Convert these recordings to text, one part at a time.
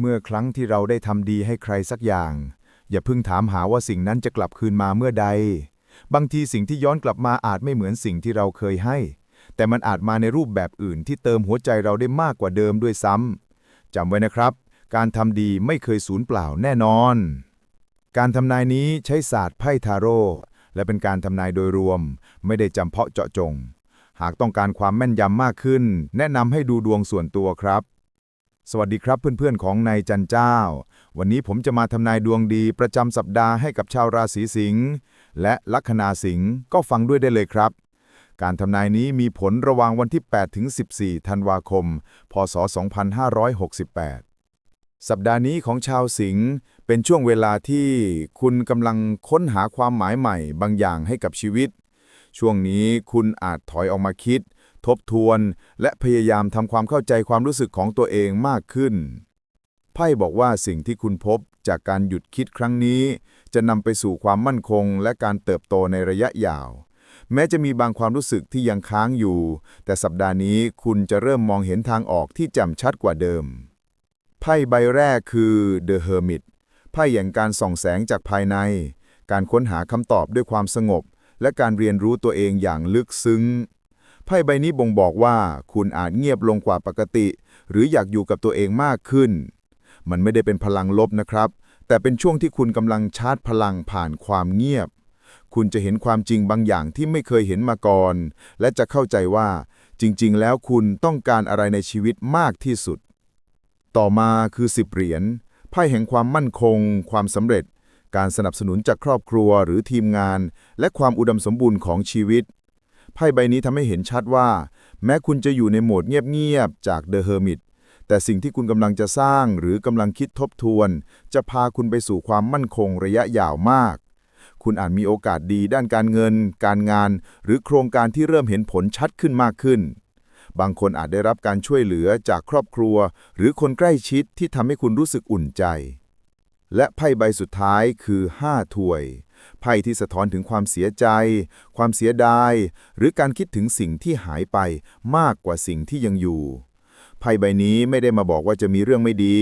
เมื่อครั้งที่เราได้ทำดีให้ใครสักอย่าง อย่าเพิ่งถามหาว่าสิ่งนั้นจะกลับคืนมาเมื่อใด บางทีสิ่งที่ย้อนกลับมาอาจไม่เหมือนสิ่งที่เราเคยให้ แต่มันอาจมาในรูปแบบอื่นที่เติมหัวใจเราได้มากกว่าเดิมด้วยซ้ำจำไว้นะครับ การทำดีไม่เคยสูญเปล่าแน่นอน การทำนายนี้ใช้ศาสตร์ไพ่ทาโร่และเป็นการทำนายโดยรวม ไม่ได้จำเพาะเจาะจง หากต้องการความแม่นยำมากขึ้น แนะนำให้ดูดวงส่วนตัวครับ สวัสดีครับเพื่อนๆของนายจันเจ้า วันนี้ผมจะมาทำนายดวงดีประจำสัปดาห์ให้กับชาวราศีสิงห์และลัคนาสิงห์ก็ฟังด้วยได้เลยครับ การทำนายนี้มีผลระหว่างวันที่ 8 ถึง 14 ธันวาคม พศ 2568 สัปดาห์นี้ของชาวสิงห์เป็นช่วงเวลาที่คุณกำลังค้นหาความหมายใหม่บางอย่างให้กับชีวิต ช่วงนี้คุณอาจถอยออกมาคิด ทบทวน และพยายามทำความเข้าใจความรู้สึกของตัวเองมากขึ้น ไพ่บอกว่าสิ่งที่คุณพบจากการหยุดคิดครั้งนี้ จะนำไปสู่ความมั่นคง และการเติบโตในระยะยาว แม้จะมีบางความรู้สึกที่ยังค้างอยู่ แต่สัปดาห์นี้คุณจะเริ่มมองเห็นทางออกที่แจ่มชัดกว่าเดิม ไพ่ใบแรกคือ The Hermit ไพ่แห่งการส่องแสงจากภายใน การค้นหาคำตอบด้วยความสงบ และการเรียนรู้ตัวเองอย่างลึกซึ้ง ไพ่ใบนี้บ่งบอกว่าคุณอาจเงียบลงกว่าปกติ หรืออยากอยู่กับตัวเองมากขึ้น มันไม่ได้เป็นพลังลบนะครับ แต่เป็นช่วงที่คุณกำลังชาร์จพลังผ่านความเงียบ คุณจะเห็นความจริงบางอย่างที่ไม่เคยเห็นมาก่อน และจะเข้าใจว่า จริง ๆ แล้วคุณต้องการอะไรในชีวิตมากที่สุด ต่อมาคือสิบเหรียญไพ่แห่งความมั่นคง ความสำเร็จ การสนับสนุนจากครอบครัวหรือทีมงาน และความอุดมสมบูรณ์ของชีวิต ไพ่ใบนี้ทำให้เห็นชัดว่า แม้คุณจะอยู่ในโหมดเงียบๆจาก The Hermit แต่สิ่งที่คุณกำลังจะสร้างหรือกำลังคิดทบทวน จะพาคุณไปสู่ความมั่นคงระยะยาวมาก คุณอาจมีโอกาสดีด้านการเงิน การงาน หรือโครงการที่เริ่มเห็นผลชัดขึ้นมากขึ้น บางคนอาจได้รับการช่วยเหลือจากครอบครัว หรือคนใกล้ชิดที่ทำให้คุณรู้สึกอุ่นใจ และไพ่ใบสุดท้ายคือ 5 ถ้วย ไพ่ที่สะท้อนถึงความเสียใจ ความเสียดาย หรือการคิดถึงสิ่งที่หายไปมากกว่าสิ่งที่ยังอยู่ ไพ่ใบนี้ไม่ได้มาบอกว่าจะมีเรื่องไม่ดี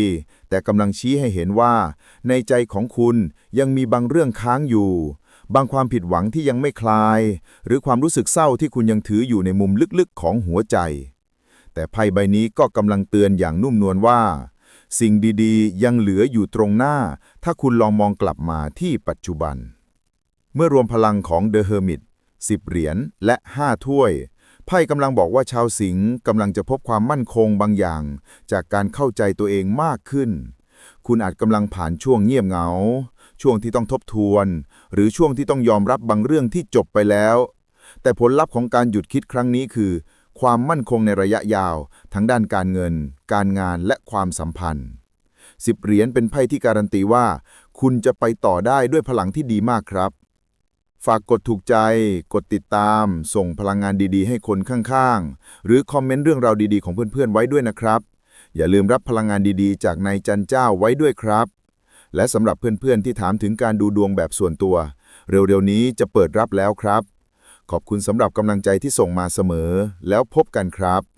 แต่กำลังชี้ให้เห็นว่า ในใจของคุณยังมีบางเรื่องค้างอยู่ บางความผิดหวังที่ยังไม่คลาย หรือความรู้สึกเศร้าที่คุณยังถืออยู่ในมุมลึกๆของหัวใจ แต่ไพ่ใบนี้ก็กำลังเตือนอย่างนุ่มนวลว่าสิ่งดีๆ ยังเหลืออยู่ตรงหน้า ถ้าคุณลองมองกลับมาที่ปัจจุบัน เมื่อรวมพลังของ The Hermit 10เหรียญและ 5 ถ้วย ไพ่กำลังบอกว่าชาวสิงห์กำลังจะพบความมั่นคงบางอย่าง จากการเข้าใจตัวเองมากขึ้น คุณอาจกำลังผ่านช่วงเงียบเหงา ช่วงที่ต้องทบทวน หรือช่วงที่ต้องยอมรับบางเรื่องที่จบไปแล้ว แต่ผลลัพธ์ของการหยุดคิดครั้งนี้คือ ความมั่นคงในระยะยาว ทั้งด้านการเงิน การงานและความสัมพันธ์สิบเหรียญเป็นไพ่ที่การันตีว่า คุณจะไปต่อได้ด้วยพลังที่ดีมากครับ ฝากกดถูกใจ กดติดตาม ส่งพลังงานดีๆ ให้คนข้างๆ หรือคอมเมนต์เรื่องราวดีๆ ของเพื่อนๆ ไว้ด้วยนะครับ อย่าลืมรับพลังงานดีๆ จากนายจันเจ้าไว้ด้วยครับ และสำหรับเพื่อนๆ ที่ถามถึงการดูดวงแบบส่วนตัว เร็วๆ นี้จะเปิดรับแล้วครับ ขอบคุณสำหรับกำลังใจที่ส่งมาเสมอ แล้วพบกันครับ